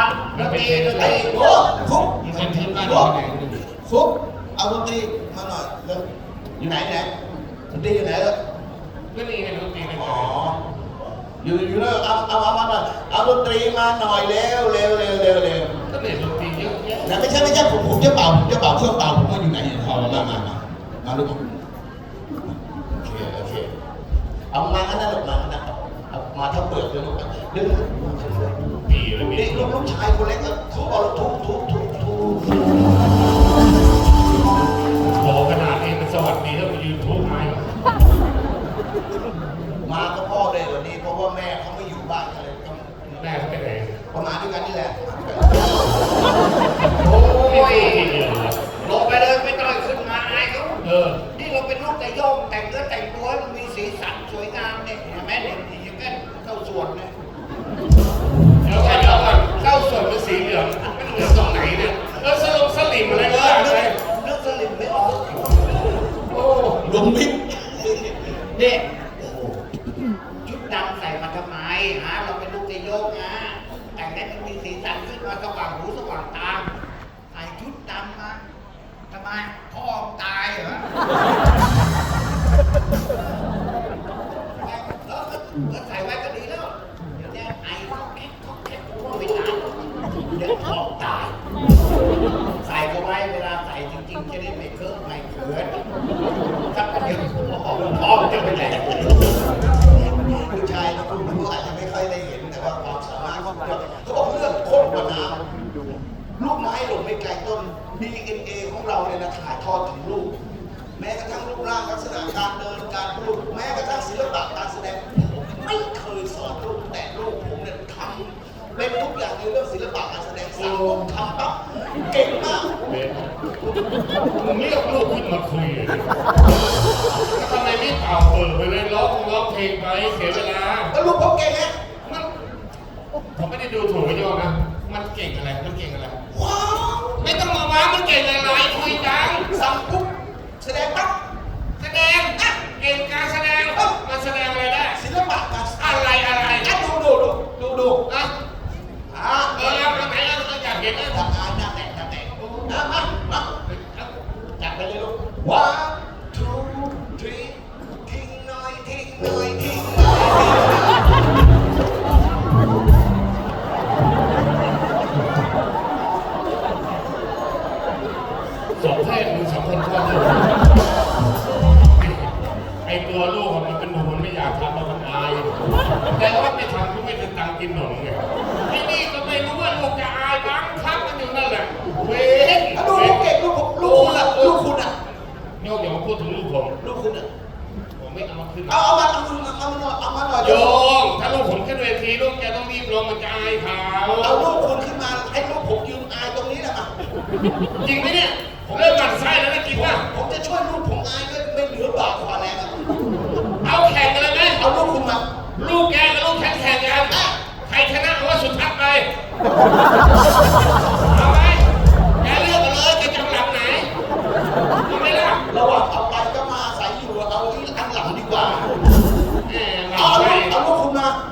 ฟังดนตรีดนตรีโอ้ฟุกเป็นทีมบ้านเรากไหนฟุกเอาดนตรีมาหน่อยเร็วอยู่ไหนไหนดนตรีอยู่ไหนเล่ะก็นี่ไงดนตรีในอ๋ต่อออยู่อยู่แล้วเอาเอาเอามาหน่อยเอาดนตรีมาหน่อยเร็วเร็วเร็วเร็วเร็วก็เนี่ยดนตรีเยอะแยะแต่ไม่ใช่ไม่ใช่ผมผมจะเป่าผมจะเป่าเครื่องเป่าผมว่าอยู่ไหนเอามามามามาลูกโอเคโอเคเอามาอันนั้นลูกมาอันนั้นเอามาถ้าเปิดเลยลูกดึงดีเลยมี เด็กลูกชายคนเล็กอะทุบเอาทุบทุบทุบทุบ ฮะเราเป็นลูกแต่โยมนะแต่งให้มันมีสีสันขึ้นมาสว่างหูสว่างตาใส่ชุดดำมาทำไมพ่อตายเหรอแล้วก็ใส่ไว้ก็ดีแล้วเดี๋ยวเนี่ยไอ้เขาแค่เขาแค่พูดไม่ตายเดี๋ยวท้องตาย ใส่ก็ไว้เวลาใส่จริงๆจะได้ไม่เคอะไม่เขินถ้าเป็นเดี๋ยวท้องจะไปไหน เขาเขาบอกเรื่องข้นกว่าน้ำลูกไม้หล่นไม่ไกลต้น DNA ของเราเนี่ยนะถ่ายทอดถึงลูก แม้กระทั่งรูปร่างลักษณะการเดินการพูดแม้กระทั่งศิลปะการแสดงผมไม่เคยสอนลูกแต่ลูกผมเนี่ยทำเป็นทุกอย่างในเรื่องศิลปะการแสดงสั่งปุ๊บทำปั๊บเก่งมากเบนมึงเรียกลูกขึ้นมาคุยเลยทำไมไม่เป่าเปิดไปเลยร้องร้องเพลงไปเสียเวลาแล้วลูกผมเก่งไงมัน ผมไม่ได้ดูถูกไอ้โอนะ มันเก่งอะไร มันเก่งอะไร ว้าว ไม่ต้องมาว้ามันเก่งอะไรคุยจังสั่งปุ๊บแสดงปั๊บแสดงอะเก่งการแสดงมันแสดงอะไรได้ศิลปะการแส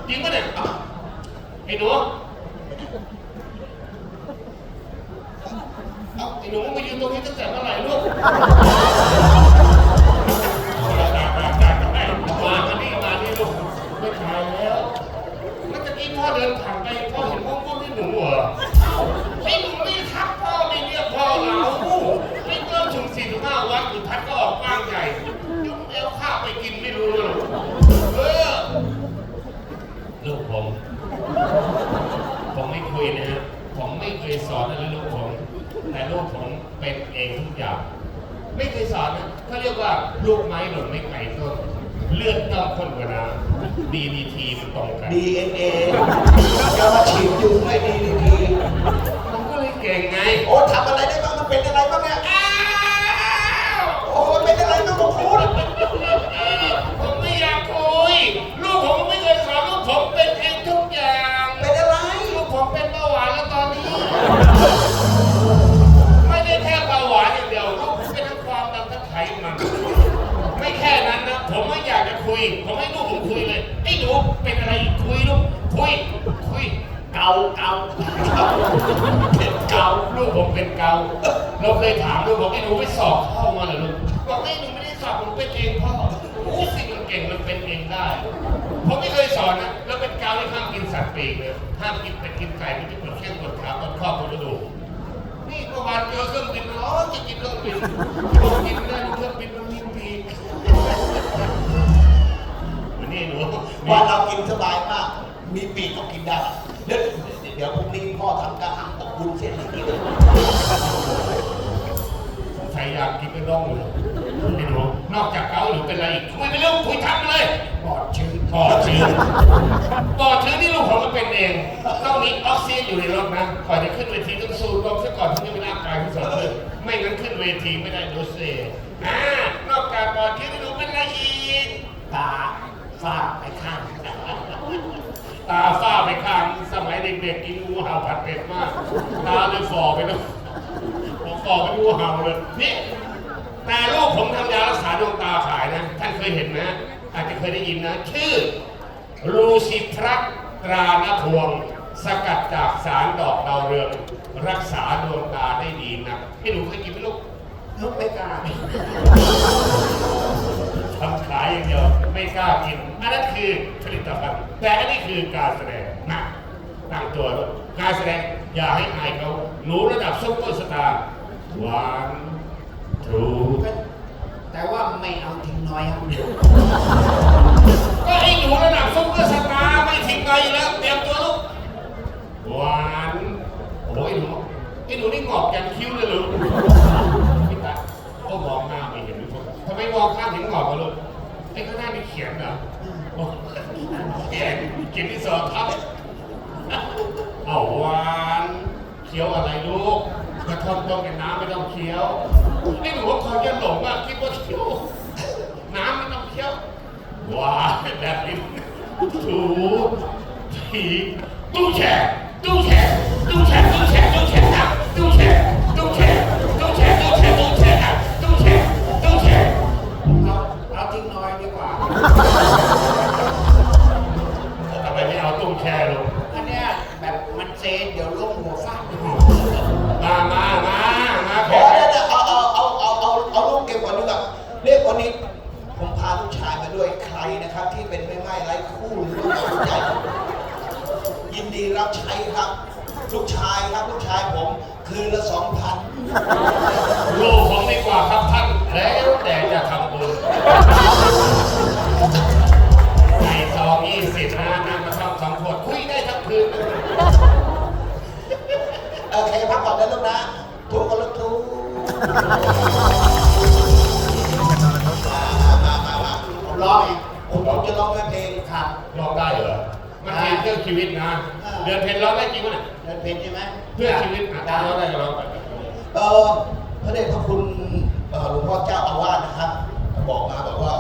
จริงป่ะเนี่ยอามาไอ้หนูเอาไอ้หนูมายืนตรงนี้ตั้งแต่เมื่อไหร่ลูก สอนอะไรลูกผมแต่ลูกผมเป็นเองทุกอย่าง ไม่เคยสอนนะเขาเรียกว่าลูกไม้หล่นไม่ไกลต้นเลือดต้องข้นกว่าน้ำดีดีทีมันตรงกัน DNA จะมาฉีดยุงให้ดีดีมันก็เลยเก่งไง โอ้ทำอะไรได้บ้างมันเป็นอะไรบ้างเนี่ยอ้าวโอ้เป็นอะไรบ้างก็พูดผม ย ผมให้ลูกผมคุยเลยไอ้หนูเป็นอะไรคุยลูกคุยคุยเกาเกาเกาเกาเราเคยถามด้วยบอกไอ้หนูไปสอบเข้ามาเหรอลูกบอกไอ้หนูไม่ได้สอบผมเป็นเองพ่อโอ้สิ่งมันเก่งมันเป็นเองได้ผมไม่เคยสอนนะแล้วเป็นเกาที่ห้ามกินสัตว์ปีกเลยห้ามกินเป็ดกินไก่ไม่กินปวดแข้งปวดขาปวดข้อปวดกระดูกนี่เมื่อวานเจอเครื่องบินร้อนจะกินเครื่องบินผมกินไม่ได้เครื่องบินมันมี ปีกวันนี้หนูว่าเรากินสบายมาก มีปีกก็กินได้ เดี๋ยวเดี๋ยวพรุ่งนี้พ่อทำกระหังอบวุ้นเส้นให้กินเลยใครอยากกินก็ต้องเลยไอ้หนูนอกจากเกาหนูเป็นอะไรอีกคุยไปเรื่องคุยทักไปเลยปอดชื้นปอดชื้นปอดชื้นที่ลูกผมมันเป็นเองต้องมีออกซิเจนอยู่ในรถนะก่อนจะขึ้นเวทีต้องสูดลมซะก่อนถึงจะมีร่างกายที่สดชื่นไม่งั้นขึ้นเวทีไม่ได้โดสเซ่อ่านอกจากปอดชื้นที่หนูเป็นอะไรอีกตา ฝ้าไปข้าง ตาฝ้าไปข้างสมัยเด็กๆกินงูเห่าผัดเผ็ดมาก ตาเลยฝ่อไปแล้วผมฝ่อไปงูเห่าเลยนี่แต่ลูกผมทำยารักษาดวงตาขายนะ ท่านเคยเห็นนะ อาจจะเคยได้ยินนะ ชื่อรูซิทรักตราณพวง สกัดจากสารดอกดาวเรือง รักษาดวงตาได้ดีนะให้หนูเคยกินไหมลูกลูกไม่กล้าทำขายอย่างเดียว ไม่กล้ากินอันนั้นคือผลิตภัณฑ์แต่อันนี้คือการแสดงนะตั้งตัวด้วยการแสดงอย่าให้อายเขาหนูระดับซุปเปอร์สตาร์วันทูแต่ว่าไม่เอาทิ้งน้อยครับก็ไอ้หนูระดับซุปเปอร์สตาร์ไม่ทิ้งไปอยู่แล้วเตรียมตัวลูกวันโอ้ยหนูไอ้หนูนี่งอกยันคิ้วเลยเหรอ ไอ้ข้างหน้ามีเขียนเหรอโอ้แกเขียนที่สอบทับเอาหวานเคี้ยวอะไรลูกกระท่อมต้มกับน้ำไม่ต้องเคี้ยวนี่หนูว่าคนจะหลงอะคิดว่าเคี้ยวน้ำไม่ต้องเคี้ยวหวาแบบนี้ถูทีตู้แช่ตู้แช่ตู้แช่ตู้ ผมร้องเองผมผมจะร้องเพลงครับร้องได้เหรอ มันเป็นเรื่องชีวิตนะ เดือนเพ็ญร้องได้จริงไหมเนี่ยเดินเป็นใช่ไหมเพื่อชีวิตอะถ้าร้องได้ก็ร้องไปเออพระเดชพระคุณเอ่อหลวงพ่อเจ้าอาวาสนะครับ บอกมาบอกว่า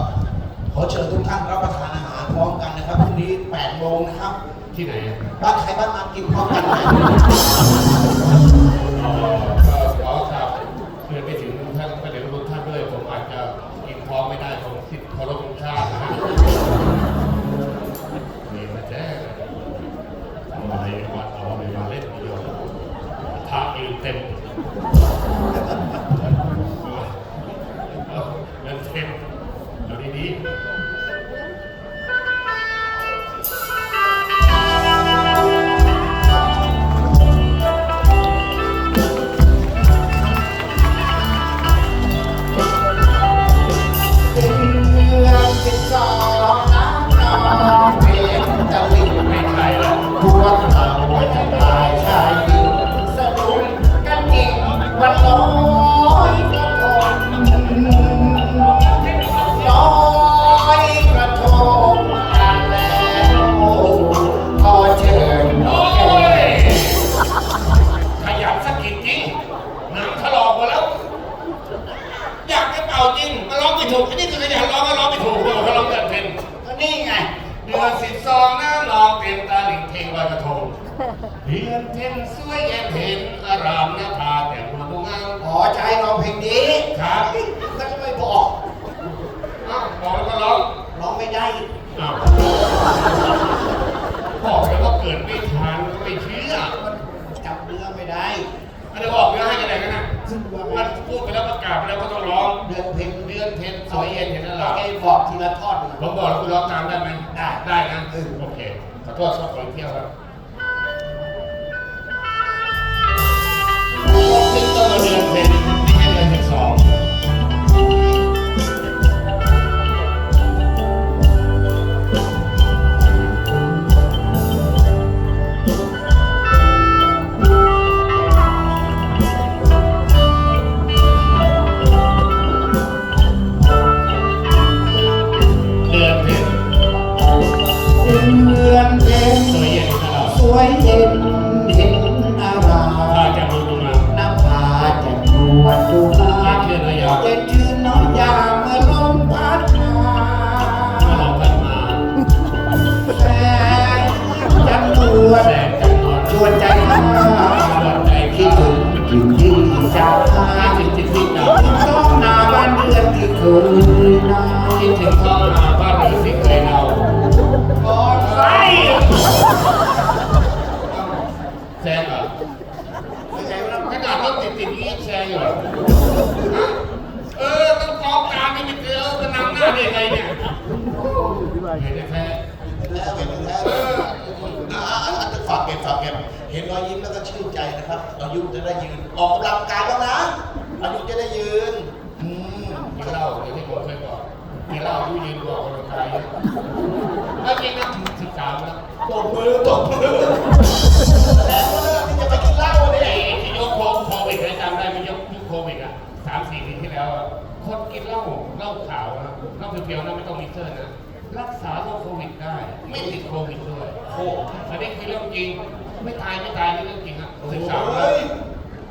ขอเชิญทุกท่านรับประทานอาหารพร้อมกันนะครับพรุ่งนี้8โมงนะครับ ที่ไหนอะบ้านใครบ้านมันกินพร้อมกันไหม อ๋อ กิดไม่ทันก็ไม่เชื่อมันจำเนื้อไม่ได้มันจะบอกเนื้อให้กันไหนกันนะมันพูดไปแล้วประกาศไปแล้วก็ต้องร้องเดือนเพลงเดือนเพลงสวยเย็นเห็นแล้วเรอแค่บอกทีละท่อนผมบอกคุณร้องตามได้ไหมได้ได้นะโอเคขอโทษชอบคนเที่ยวครับ คิด กินเหล้าเหล้าขาวนะเหล้าเพียวๆนะไม่ต้องมีเซอร์นะรักษาโรคโควิดได้ ไม่ติดโควิดด้วยโอ้อันนี้คือเรื่องจริง ไม่ตายไม่ตายนี่เรื่องจริงอะศึกษามาเฮ้ย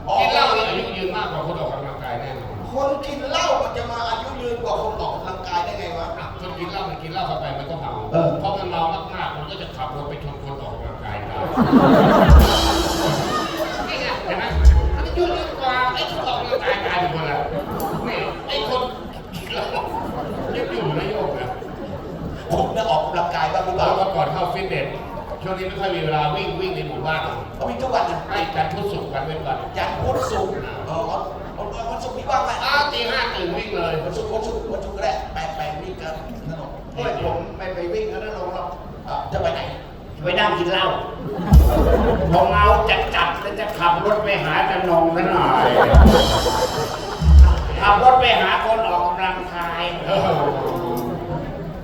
ออกกินเหล้าเนี่ยอายุยืนมากกว่าคนออกกำลังกายแน่นอนคนกินเหล้ามันจะมาอายุยืนกว่าคนออกกำลังกายได้ไงวะคนกินเหล้ามันกินเหล้าเข้าไปมันก็เมาเออเพราะมันเมามากๆมันก็จะขับรถไปชนคนออกกำลังกายได้นี่ไงเห็นไหมมันอายุยืนกว่าไอ้คนออกกำลังกายกลายเป็นคนละนี่ไอ้คนกินเหล้ายังอยู่นะโยกนะ ผมเนี่ยออกกำลังกายบ้างหรือเป แล้ล่าวก็ก่อนเข้าฟิตเนสช่วงนี้ไม่ค่อยมีเวลาวิ่งวิ่งในหมู่บ้านเขาวิ่งทุกวันนะให้จันทร์พุธศุกร์วันเว้นวันยันพุธศุกร์เออเอาเอาเอาวันศุกร์นี้ว่างไหมอ้าวตีห้าตื่นวิ่งเลยวันศุกร์วันศุกร์วันศุกร์ก็ได้แปลงแปลงวิ่งกันถนนโอ้ยผมไม่ไปวิ่งกันนะลงหรอกอะจะไปไหนไปนั่งกินเหล้าพอเมาจัดจัดๆแล้วจะขับรถไปหาจันนงซะหน่อยขับรถไปหาคนออกกำลังกายเออ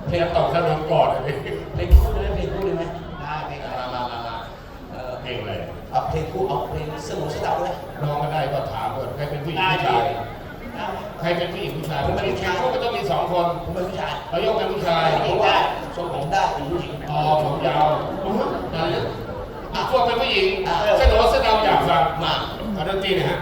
เทียบตกถนนก่อนเลย เอาเพลงคู่เอาเพลงสนุกสนานเลยน้องก็ได้ก็ถามก่อนใครเป็นผู้หญิงผู้ชายใครเป็นผู้หญิงผู้ชายผมเป็นผู้ชายก็ต้องมีสองคนผมเป็นผู้ชายเขายกเป็นผู้ชายผมได้ทรงผมได้เป็นผู้หญิงอ๋อผมยาวนะอะพวกเป็นผู้หญิงสนุกสนานอยากฟังมาเอาดนตรีหนะฮะ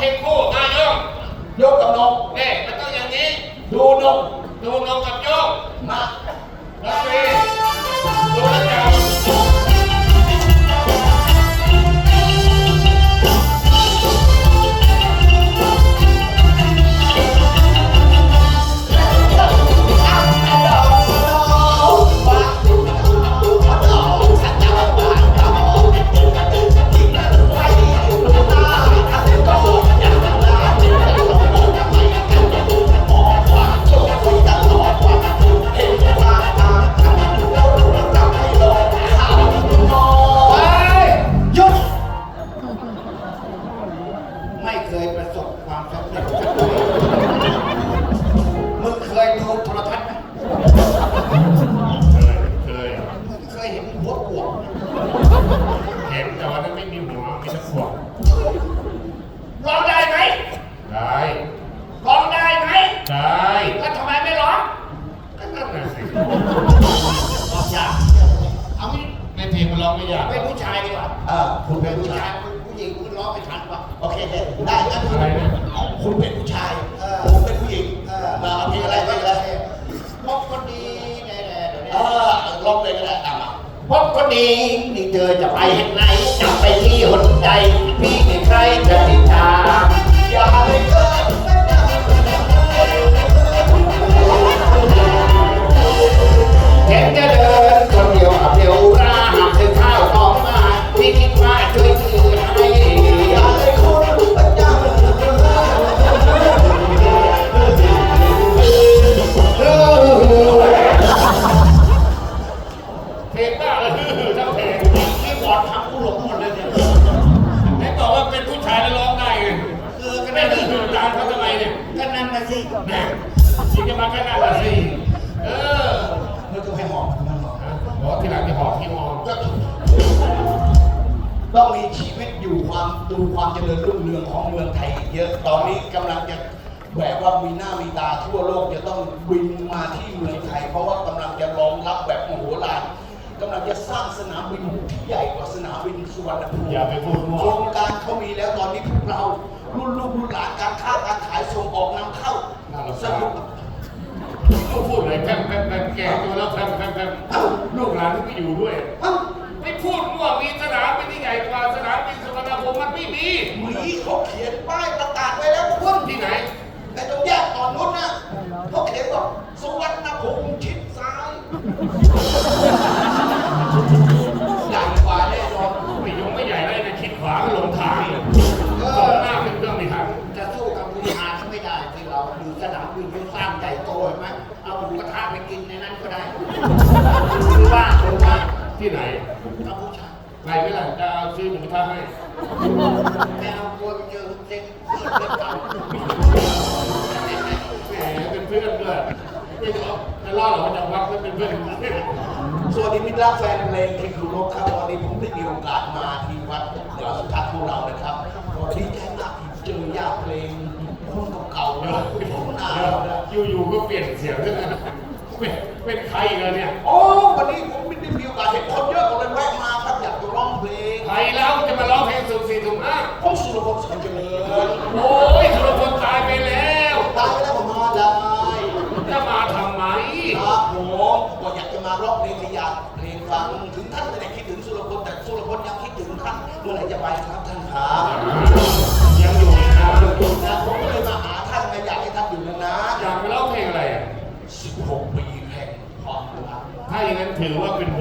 เพลงคู่มาโยงยกกับนกเอ๊ะมันต้องอย่างนี้ ดูนกดูนกกับโยงมาแล้วมีดู ไหมได้แล้วทำไมไม่ร้องก็นั่นน่ะสิร้องยากเอางี้ในเพลงมันร้องไม่ยากเป็นผู้ชายดีกว่าอ่าคุณเป็นผู้ผู้ชาชายยผู้หญิงคุณร้องไม่ทันปะโอเคโอเคได้งั้นคุณอะไรนะคุณเป็นผู้ชายเออผมเป็นผู้หญิงเออมาเอาเพลงอะไรเพลงอะไรพบคนดีแน่ๆเดี๋ยวเอนี้อลองเลยก็ได้อะมาพบคนดีนี่เธอจะไปเห็นไหนจะไปที่หนใจพี่มีใครจะติดตามอย่าให้เกิด เแบบว่ามีหน้ามีตาทั่วโลกจะต้องบินมาที่เมืองไทย เพราะว่ากำลังจะรองรับแบบมโหฬารกำลังจะสร้างสนามบินที่ใหญ่กว่าสนามบินสุวรรณภูมิอย่าไปพูดมั่วโครงการเขามีแล้วตอนนี้พวกเรารุ่นลูกรุ่นหลานการค้าการขายส่งออกนำเข้าสนุกก็พูดเลยแพมแพมแพมแก่ตัวแล้วแพมแพมแพมลูกหลานที่ไม่อยู่ด้วย เอ้าไม่พูดมั่วมีสนามบินที่ใหญ่กว่าสนามบินสุวรรณภูมิมันไม่มีมีเขาเขียนป้ายประกาศไว้แล้วคุณที่ไหน ไอ้ตรงแยกก่อนนุชนน่ะเขาเขียนบอกสุวรรณภูมิชิดซ้าย อยู่ๆก็เปลี่ยนเสียงด้วยนะเป็นเป็นใครเลยเนี่ย โอ้วันนี้ผมไม่ได้มีโอกาสเห็นคนเยอะก็เลยแวะมาครับอยากจะร้องเพลงใครเล่าจะมาร้องเพลงสุ่มสี่สุ่มห้าผมสุรพลสันเจริญโอ้ยสุรพลตายไปแล้วตายไปแล้วผมมาได้จะมาทำไมครับผมก็อยากจะมาร้องเพลงให้ญาติเพลงฟังถึงท่านไม่ได้คิดถึงสุรพลแต่สุรพลยังคิดถึงท่านเมื่อไหร่จะไปครับท่านครับ ถือว่าเป็นบุญ